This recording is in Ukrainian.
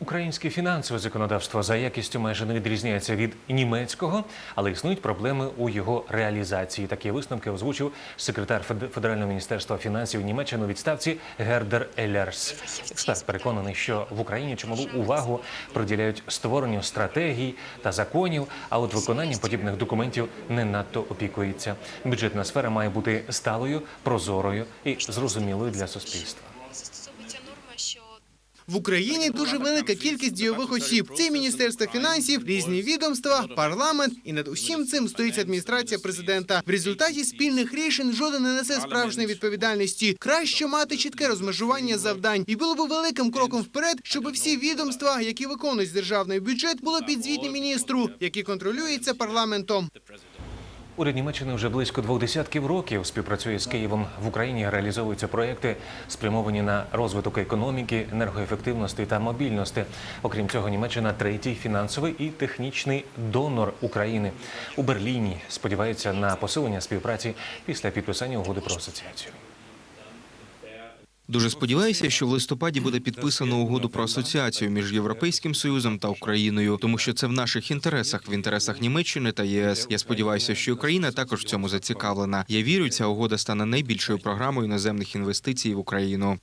Українське фінансове законодавство за якістю майже не відрізняється від німецького, але існують проблеми у його реалізації. Такі висновки озвучив секретар Федерального міністерства фінансів Німеччини у відставці Гердер Елерс. Експерт переконаний, що в Україні чималу увагу приділяють створенню стратегій та законів, а от виконанням подібних документів не надто опікується. Бюджетна сфера має бути сталою, прозорою і зрозумілою для суспільства. В Україні дуже велика кількість дійових осіб. Це міністерство фінансів, різні відомства, парламент, і над усім цим стоїть адміністрація президента. В результаті спільних рішень жоден не несе справжньої відповідальності. Краще мати чітке розмежування завдань, і було б великим кроком вперед, щоб всі відомства, які виконують державний бюджет, були підзвітні міністру, які контролюються парламентом. Уряд Німеччини вже близько двох десятків років співпрацює з Києвом. В Україні реалізовуються проекти, спрямовані на розвиток економіки, енергоефективності та мобільності. Окрім цього, Німеччина третій фінансовий і технічний донор України. У Берліні сподіваються на посилення співпраці після підписання угоди про асоціацію. Дуже сподіваюся, що в листопаді буде підписано угоду про асоціацію між Європейським Союзом та Україною, тому що це в наших інтересах, в інтересах Німеччини та ЄС. Я сподіваюся, що Україна також в цьому зацікавлена. Я вірю, ця угода стане найбільшою програмою іноземних інвестицій в Україну.